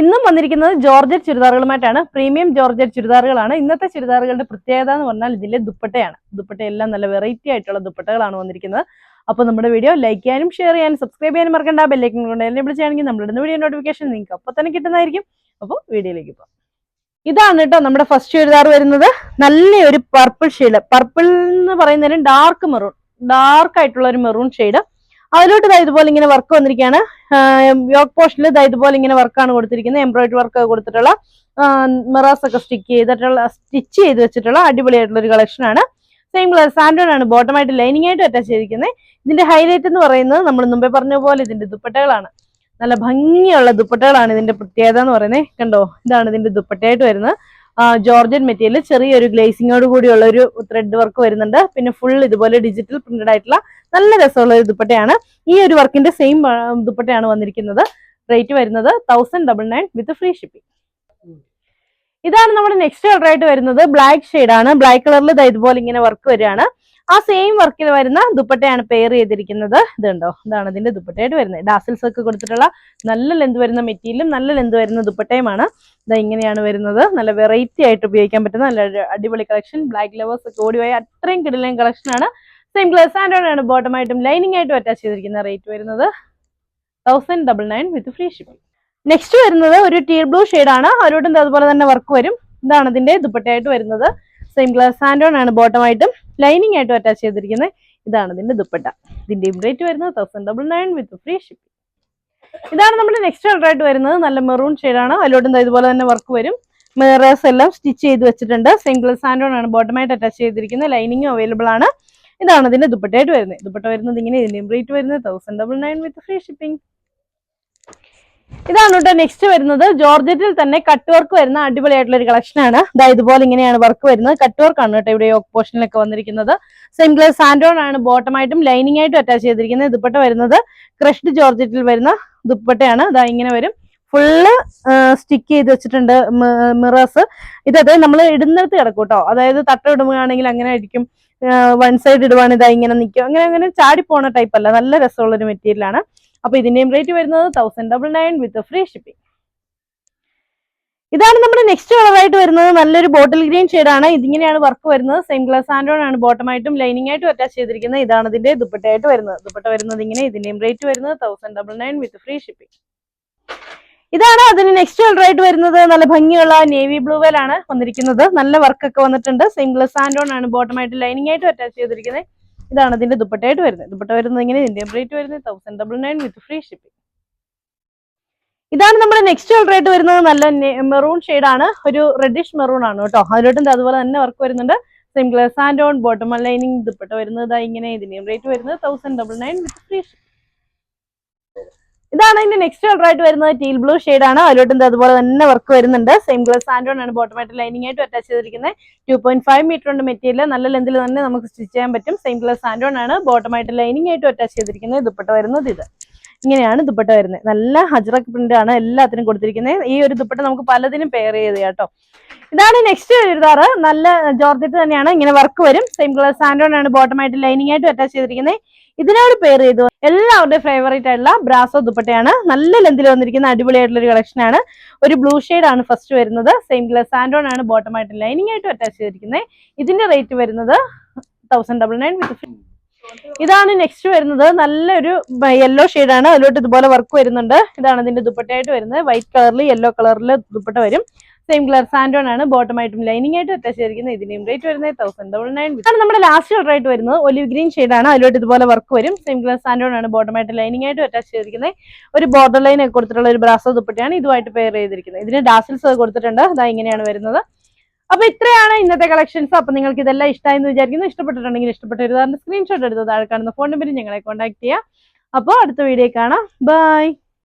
ഇന്നും വന്നിരിക്കുന്നത് ജോർജറ്റ് ചുരിദാറുകളുമായിട്ടാണ്. പ്രീമിയം ജോർജറ്റ് ചുരിദാറുകളാണ്. ഇന്നത്തെ ചുരിദാറുകളുടെ പ്രത്യേകത എന്ന് പറഞ്ഞാൽ ഇതിലെ ദുപ്പട്ടയാണ്. ദുപ്പട്ടയെല്ലാം നല്ല വെറൈറ്റി ആയിട്ടുള്ള ദുപ്പട്ടകളാണ് വന്നിരിക്കുന്നത്. അപ്പോൾ നമ്മുടെ വീഡിയോ ലൈക്ക് ചെയ്യാനും ഷെയർ ചെയ്യാനും സബ്സ്ക്രൈബ് ചെയ്യാനും മറക്കണ്ട. ബെല്ലൈക്കൻ കൊണ്ട് എന്നെ വിളിച്ചാണെങ്കിൽ നമ്മളിടുന്ന വീഡിയോ നോട്ടിഫിക്കേഷൻ നിങ്ങൾക്ക് അപ്പോൾ തന്നെ കിട്ടുന്നതായിരിക്കും. അപ്പോൾ വീഡിയോയിലേക്ക് പോകാം. ഇതാണ് കേട്ടോ നമ്മുടെ ഫസ്റ്റ് ചുരിദാർ വരുന്നത്. നല്ല ഒരു പർപ്പിൾ ഷെയ്ഡ് പർപ്പിൾ എന്ന് പറയുന്നതിന് ഡാർക്ക് മെറൂൺ ഡാർക്ക് ആയിട്ടുള്ള ഒരു മെറൂൺ ഷെയ്ഡ് അതിലോട്ട് ഇതാ ഇതുപോലെ ഇങ്ങനെ വർക്ക് വന്നിരിക്കുകയാണ്. യോക്ക് പോസ്റ്റിൽ ഇതാ ഇതുപോലെ ഇങ്ങനെ വർക്കാണ് കൊടുത്തിരിക്കുന്നത്. എംബ്രോയിഡറി വർക്ക് കൊടുത്തിട്ടുള്ള മിറാസ് ഒക്കെ സ്റ്റിക്ക് ചെയ്തിട്ടുള്ള സ്റ്റിച്ച് ചെയ്ത് വെച്ചിട്ടുള്ള അടിപൊളിയായിട്ടുള്ള ഒരു കളക്ഷൻ ആണ്. സെയിം കളർ സാൻഡോൺ ആണ്. ബോട്ടമായിട്ട് ലൈനിങ് ആയിട്ട് അറ്റാച്ച് ചെയ്തിരിക്കുന്നത്. ഇതിന്റെ ഹൈലൈറ്റ് എന്ന് പറയുന്നത് നമ്മൾ മുമ്പേ പറഞ്ഞ പോലെ ഇതിന്റെ ദുപ്പട്ടകളാണ്. നല്ല ഭംഗിയുള്ള ദുപ്പട്ടകളാണ് ഇതിന്റെ പ്രത്യേകത എന്ന് പറയുന്നത്. കണ്ടോ? ഇതാണ് ഇതിന്റെ ദുപ്പട്ടയായിട്ട് വരുന്നത്. ജോർജൻ മെറ്റീരിയൽ ചെറിയൊരു ഗ്ലേസിങ്ങോട് കൂടിയുള്ള ഒരു ത്രെഡ് വർക്ക് വരുന്നുണ്ട്. പിന്നെ ഫുൾ ഇതുപോലെ ഡിജിറ്റൽ പ്രിന്റഡ് ആയിട്ടുള്ള നല്ല രസമുള്ള ഒരു ദുപ്പട്ടയാണ്. ഈ ഒരു വർക്കിന്റെ സെയിം ദുപ്പട്ടയാണ് വന്നിരിക്കുന്നത്. റേറ്റ് വരുന്നത് thousand double nine with free shipping ഇതാണ് നമ്മുടെ നെക്സ്റ്റ് കളർ ആയിട്ട് വരുന്നത്. ബ്ലാക്ക് ഷെയ്ഡ് ആണ്. ബ്ലാക്ക് കളറിൽ ഇതുപോലെ ഇങ്ങനെ വർക്ക് വരികയാണ്. ആ സെയിം വർക്കിൽ വരുന്ന ദുപ്പട്ടയാണ് പെയർ ചെയ്തിരിക്കുന്നത്. ഇതുണ്ടോ? ഇതാണ് ഇതിന്റെ ദുപ്പട്ടയായിട്ട് വരുന്നത്. ഡാസിൽസ് ഒക്കെ കൊടുത്തിട്ടുള്ള നല്ല ലെന്ത് വരുന്ന മെറ്റീരിയലും നല്ല ലെന്ത് വരുന്ന ദുപ്പട്ടയുമാണ്. ഇതാ ഇങ്ങനെയാണ് വരുന്നത്. നല്ല വെറൈറ്റി ആയിട്ട് ഉപയോഗിക്കാൻ പറ്റുന്ന നല്ല അടിപൊളി കളക്ഷൻ ബ്ലാക്ക് ലവേഴ്സ് ഒക്കെ ഓടിപോയി അത്രയും കിടലൻ കളക്ഷൻ ആണ്. സെയിം ഗ്ലാസ് ആൻഡ് ആണ് ബോട്ടമായിട്ടും ലൈനിങ് ആയിട്ടും അറ്റാച്ച് ചെയ്തിരിക്കുന്ന റേറ്റ് വരുന്നത്. Thousand double nine with free shipping next വരുന്നത് ഒരു ടീർ ബ്ലൂ ആണ്. അവരോടും അതുപോലെ തന്നെ വർക്ക് വരും. ഇതാണ് ഇതിന്റെ ദുപ്പട്ടയായിട്ട് വരുന്നത്. സെയിം ഗ്ലാസ് സാൻഡോൺ ആണ് ബോട്ടമായിട്ടും ലൈനിങ് ആയിട്ടും അറ്റാച്ച് ചെയ്തിരിക്കുന്നത്. ഇതാണ് ഇതിന്റെ ദുപ്പട്ട. ഇതിന്റെ റേറ്റ് വരുന്നത് thousand double nine with free shipping ഇതാണ് നമ്മുടെ നെക്സ്റ്റ് കളർ ആയിട്ട് വരുന്നത്. നല്ല മെറൂൺ ആണ്. അതിലോട്ടും ഇതുപോലെ തന്നെ വർക്ക് വരും. മിറേഴ്സ് എല്ലാം സ്റ്റിച്ച് ചെയ്ത് വെച്ചിട്ടുണ്ട്. ഗ്ലാസ് സാൻഡോൺ ആണ് ബോട്ടമായിട്ട് അറ്റാച്ച് ചെയ്തിരിക്കുന്നത്. ലൈനിങ്ങും അവൈലബിൾ ആണ്. ഇതാണ് ഇതിന്റെ ദുപ്പട്ടയായിട്ട് വരുന്നത്. ദുപ്പട്ട വരുന്നത് ഇങ്ങനെ ഇതിന്റെയും റേറ്റ് വരുന്നത് thousand double nine with free shipping ഇതാണ് കേട്ടോ നെക്സ്റ്റ് വരുന്നത്. ജോർജറ്റിൽ തന്നെ കട്ട് വർക്ക് വരുന്ന അടിപൊളിയായിട്ടുള്ള ഒരു കളക്ഷൻ ആണ്. അതായത് ഇതുപോലെ ഇങ്ങനെയാണ് വർക്ക് വരുന്നത്. കട്ട് വർക്ക് ആണ് കേട്ടോ ഇവിടെ യോക്ക് പോർഷനിലൊക്കെ വന്നിരിക്കുന്നത്. സെയിം ഗ്ലാസ് സാൻഡോൺ ആണ്. ബോട്ടമായിട്ടും ലൈനിങ് ആയിട്ടും അറ്റാച്ച് ചെയ്തിരിക്കുന്നത്. ദുപ്പട്ട വരുന്നത് ക്രഷ്ഡ് ജോർജറ്റിൽ വരുന്ന ദുപ്പട്ടയാണ്. അതാ ഇങ്ങനെ വരും. ഫുള്ള് സ്റ്റിക്ക് ചെയ്ത് വെച്ചിട്ടുണ്ട് മിറേഴ്സ് ഇതത് നമ്മൾ ഇടുന്നിടത്ത് കിടക്കും കേട്ടോ. അതായത് തട്ട ഇടുകയാണെങ്കിൽ അങ്ങനെ ആയിരിക്കും. വൺ സൈഡ് ഇടുവാണ്. ഇതാ ഇങ്ങനെ നിൽക്കും അങ്ങനെ അങ്ങനെ ചാടി പോണ ടൈപ്പ് അല്ല. നല്ല രസമുള്ള ഒരു മെറ്റീരിയൽ ആണ് അപ്പൊ ഇതിന്റെയും റേറ്റ് വരുന്നത് thousand double nine with free shipping ഇതാണ് നമ്മുടെ നെക്സ്റ്റ് കളറായിട്ട് വരുന്നത്. നല്ലൊരു ബോട്ടിൽ ഗ്രീൻ ആണ്. ഇതിങ്ങനെയാണ് വർക്ക് വരുന്നത്. സെയിം ഗ്ലാസ് ആൻഡ്രോൺ ആണ്. ബോട്ടമായിട്ടും ലൈനിങ് ആയിട്ടും അറ്റാച്ച് ചെയ്തിരിക്കുന്നത്. ഇതാണ് ഇതിന്റെ ദുപ്പട്ടയായിട്ട് വരുന്നത്. ദുപ്പട്ട വരുന്നത് ഇങ്ങനെ. ഇതിന്റെയും റേറ്റ് വരുന്നത് thousand double nine with free shipping ഇതാണ് അതിന് നെക്സ്റ്റ് കളറായിട്ട് വരുന്നത്. നല്ല ഭംഗിയുള്ള നേവി ബ്ലൂ ആണ് വന്നിരിക്കുന്നത്. നല്ല വർക്കൊക്കെ വന്നിട്ടുണ്ട്. സെയിം ഗ്ലാസ് ആൻഡ്രോൺ ആണ്. ബോട്ടമായിട്ട് ലൈനിങ് ആയിട്ടും അറ്റാച്ച് ചെയ്തിരിക്കുന്നത്. ഇതാണ് ഇതിന്റെ ദുപ്പട്ടയായിട്ട് വരുന്നത്. ദുപ്പട്ട വരുന്നത് ഇങ്ങനെ ഇന്ത്യൻ റേറ്റ് വരുന്നത് thousand double nine with free shipping ഇതാണ് നമ്മുടെ നെക്സ്റ്റ് കളർ ആയിട്ട് വരുന്നത് നല്ല മെറൂൺ ആണ്. ഒരു റെഡിഷ് മെറൂൺ ആണ് കേട്ടോ. അതിലോട്ടും അതുപോലെ തന്നെ വർക്ക് വരുന്നുണ്ട്. Same glass and on bottom lining dupatta വരുന്നത് ഇങ്ങനെ ഇതിന്റെയും റേറ്റ് വരുന്നത് thousand double nine with free ഇതാണ് ഇതിന്റെ നെക്സ്റ്റ് കളർ ആയിട്ട് വരുന്നത് ടീൽ ബ്ലൂ ഷെയ്ഡ് ആണ്. അതിലോട്ടും അതുപോലെ തന്നെ വർക്ക് വരുന്നുണ്ട്. സെയിം ഗ്ലസ് സാൻഡോൺ ആണ് ബോട്ടമായിട്ട് ലൈനിങ് ആയിട്ട് അറ്റാച്ച് ചെയ്തിരിക്കുന്നത്. ടു പോയിന്റ് ഫൈവ് മീറ്റർ ഉണ്ട് മെറ്റീരിയൽ നല്ല ലെന്തിൽ തന്നെ നമുക്ക് സ്റ്റിച്ച് ചെയ്യാൻ പറ്റും. സെയിം ഗ്ലസ് സാൻഡോൺ ആണ് ബോട്ടമായിട്ട് ലൈനിങ് ആയിട്ട് അറ്റാച്ച് ചെയ്തിരിക്കുന്നത്. ഇതുപെട്ട് വരുന്നത് ഇത്. ഇങ്ങനെയാണ് ദുപ്പട്ട വരുന്നത്. നല്ല ഹജ്രക് പ്രിന്റ് ആണ് എല്ലാത്തിനും കൊടുത്തിരിക്കുന്നത്. ഈ ഒരു ദുപ്പട്ട നമുക്ക് പലതിനും പെയർ ചെയ്ത് കേട്ടോ. ഇതാണ് നെക്സ്റ്റ് ചുരിദാറ് നല്ല ജോർജറ്റ് തന്നെയാണ്. ഇങ്ങനെ വർക്ക് വരും. സെയിം കളർ സാൻഡോൺ ആണ് ബോട്ടമായിട്ട് ലൈനിങ് ആയിട്ട് അറ്റാച്ച് ചെയ്തിരിക്കുന്നത്. ഇതിനോട് പെയർ ചെയ്തു. എല്ലാവരുടെയും ഫേവറേറ്റ് ആയിട്ടുള്ള ബ്രാസോ ദുപ്പട്ടയാണ്. നല്ല ലെന്തിൽ വന്നിരിക്കുന്ന അടിപൊളിയായിട്ടുള്ള ഒരു കളക്ഷനാണ് ഒരു ബ്ലൂ ഷെയ്ഡ് ആണ് ഫസ്റ്റ് വരുന്നത്. സെയിം കളർ സാൻഡോൺ ആണ് ബോട്ടമായിട്ട് ലൈനിങ് ആയിട്ട് അറ്റാച്ച് ചെയ്തിരിക്കുന്നത്. ഇതിന്റെ റേറ്റ് വരുന്നത് തൗസൻഡ് ഡബിൾ നയൻ വിത്ത് ഇതാണ് നെക്സ്റ്റ് വരുന്നത്. നല്ലൊരു യെല്ലോ ആണ്. അതിലോട്ട് ഇതുപോലെ വർക്ക് വരുന്നുണ്ട്. ഇതാണ് ഇതിന്റെ ദുപ്പട്ടയായിട്ട് വരുന്നത്. വൈറ്റ് കളറിൽ യെല്ലോ കളറിൽ ദുപ്പട്ട വരും. സെയിം കളർ സാൻഡോൺ ആണ്. ബോട്ടമായിട്ടും ലൈനിങ് ആയിട്ട് അറ്റാച്ച് ചെയ്തിരിക്കുന്നത് ഇതിന്റെയും റേറ്റ് വരുന്നത് തൗസൻഡ് ഡബിൾ നയൻ ആണ് നമ്മുടെ ലാസ്റ്റ് കളർ ആയിട്ട് വരുന്നത്. ഒലിവ് ഗ്രീൻ ആണ്. അതിലോട്ട് ഇതുപോലെ വർക്ക് വരും. സെയിം കളർ സാൻഡോൺ ആണ്. ബോട്ടമായിട്ട് ലൈനിങ് ആയിട്ട് അറ്റാച്ച് ചെയ്തിരിക്കുന്നത് ഒരു ബോർഡർ ലൈൻ കൊടുത്തിട്ടുള്ള ഒരു ബ്രാസോ ദുപ്പട്ടയാണ് ഇതുമായിട്ട് പെയർ ചെയ്തിരിക്കുന്നത്. ഇതിന് ഡാസിൽസ് കൊടുത്തിട്ടുണ്ട്. അതാ ഇങ്ങനെയാണ് വരുന്നത്. അപ്പൊ ഇത്രയാണ് ഇന്നത്തെ കളക്ഷൻസ് അപ്പൊ നിങ്ങൾക്ക് ഇതെല്ലാം ഇഷ്ടമായെന്ന് വിചാരിക്കുന്നു. ഇഷ്ടപ്പെട്ടിട്ടുണ്ടെങ്കിൽ ഇഷ്ടപ്പെട്ട സ്ക്രീൻഷോട്ട് എടുത്ത് താഴെ കാണുന്ന ഫോൺ നമ്പറിൽ ഞങ്ങളെ കോൺടാക്ട് ചെയ്യാം. അപ്പോൾ അടുത്ത വീഡിയോ കാണാം. ബൈ